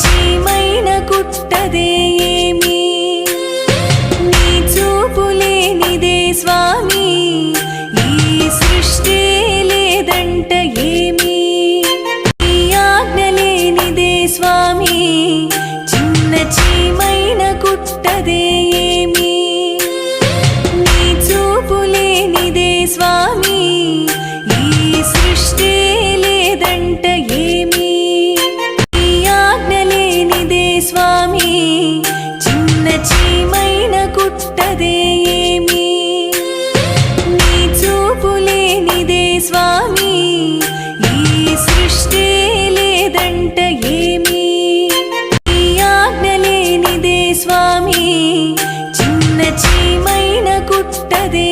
చీమైన కుట్టదే ఏమి? నీ చూపులేనిదే స్వామి ఈ సృష్టి లేదంట ఏమి? నీ ఆజ్ఞ లేనిదే స్వామి చిన్న చీమైన కుట్టదే ఏమి? నీ చూపులేనిదే స్వామి ఈ సృష్టి లేదంట ఏమి? లేనిదే స్వామి చిన్న చీమైన కుట్టదే